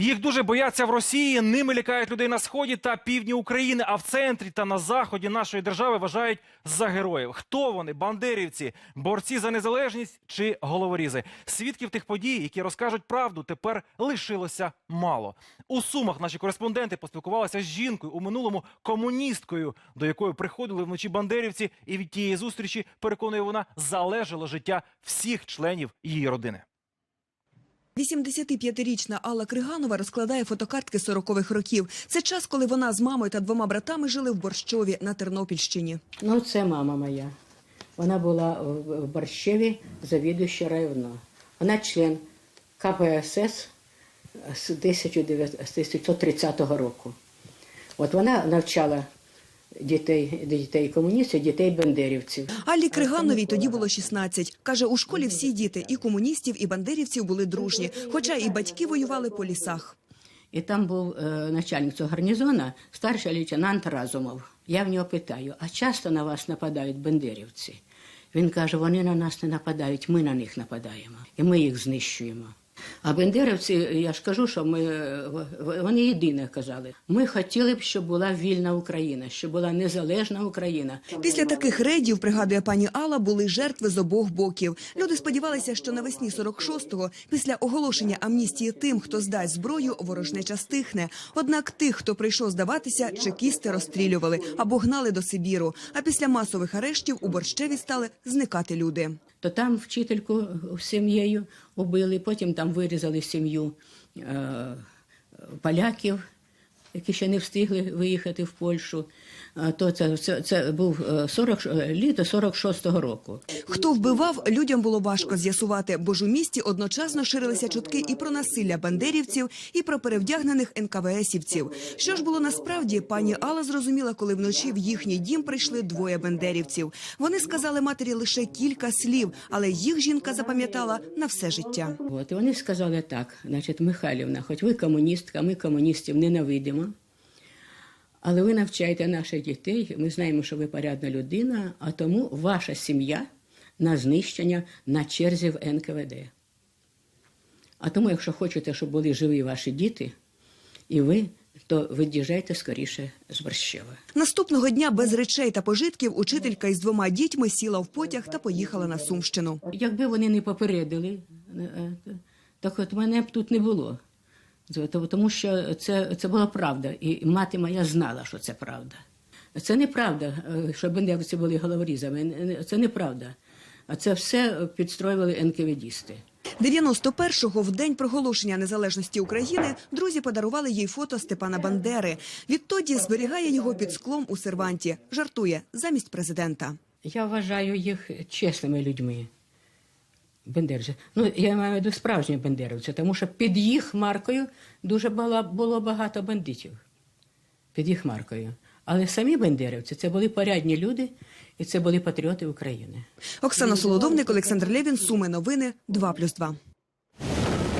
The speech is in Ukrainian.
Їх дуже бояться в Росії. Ними лякають людей на сході та півдні України. А в центрі та на заході нашої держави вважають за героїв. Хто вони? Бандерівці, борці за незалежність чи головорізи? Свідків тих подій, які розкажуть правду, тепер лишилося мало. У сумах наші кореспонденти поспілкувалися з жінкою у минулому комуністкою, до якої приходили вночі бандерівці, і від тієї зустрічі переконує вона залежало життя всіх членів її родини. 85-річна Алла Криганова розкладає фотокартки 40-х років. Це час, коли вона з мамою та двома братами жили в Борщові на Тернопільщині. Ну, це мама моя. Вона була в Борщеві завідуюча районо. Вона член КПСС з 1930 року. От вона навчала дітей, дітей комуністів, дітей бандерівців. Аллі Кригановій тоді було 16. Каже, у школі всі діти, і комуністів, і бандерівців були дружні, хоча і батьки воювали по лісах. І там був е, начальник цього гарнізону, старший лейтенант Разумов. Я в нього питаю, а часто на вас нападають бандерівці? Він каже, вони на нас не нападають, ми на них нападаємо, і ми їх знищуємо. А бендерівці, я ж кажу, що ми, вони єдине казали. Ми хотіли б, щоб була вільна Україна, щоб була незалежна Україна. Після таких рейдів, пригадує пані Алла, були жертви з обох боків. Люди сподівалися, що навесні 46-го, після оголошення амністії тим, хто здасть зброю, ворожнеча стихне. Однак тих, хто прийшов здаватися, чекісти розстрілювали або гнали до Сибіру. А після масових арештів у Борщеві стали зникати люди. То там вчительку з сім'єю убили, потім там вирізали сім'ю е, поляків, які ще не встигли виїхати в Польщу. То це, це, це був е, 40, ш- літо 46-го року. Хто вбивав, людям було важко з'ясувати, бо ж у місті одночасно ширилися чутки і про насилля бандерівців, і про перевдягнених НКВСівців. Що ж було насправді, пані Алла зрозуміла, коли вночі в їхній дім прийшли двоє бандерівців. Вони сказали матері лише кілька слів, але їх жінка запам'ятала на все життя. От, і вони сказали так: значить, Михайлівна, хоч ви комуністка, ми комуністів ненавидимо. Але ви навчаєте наших дітей, ми знаємо, що ви порядна людина, а тому ваша сім'я на знищення на черзі в НКВД. А тому, якщо хочете, щоб були живі ваші діти, і ви, то від'їжджайте скоріше з Борщева. Наступного дня без речей та пожитків учителька із двома дітьми сіла в потяг та поїхала на Сумщину. Якби вони не попередили, е, е, так от мене б тут не було. Тому що це, це була правда, і мати моя знала, що це правда. Це неправда, е, що бендерівці були головорізами. Це неправда. А це все підстроювали НКВДісти. 91-го, в день проголошення незалежності України, друзі подарували їй фото Степана Бандери. Відтоді зберігає його під склом у серванті. Жартує замість президента. Я вважаю їх чесними людьми. Бендерівці. Ну, я маю в виду справжні бендерівці, тому що під їх маркою дуже було багато бандитів. Під їх маркою. Але самі бендерівці це були порядні люди, і це були патріоти України. Оксана Солодовник, Олександр Левін, Суми новини 2+,2.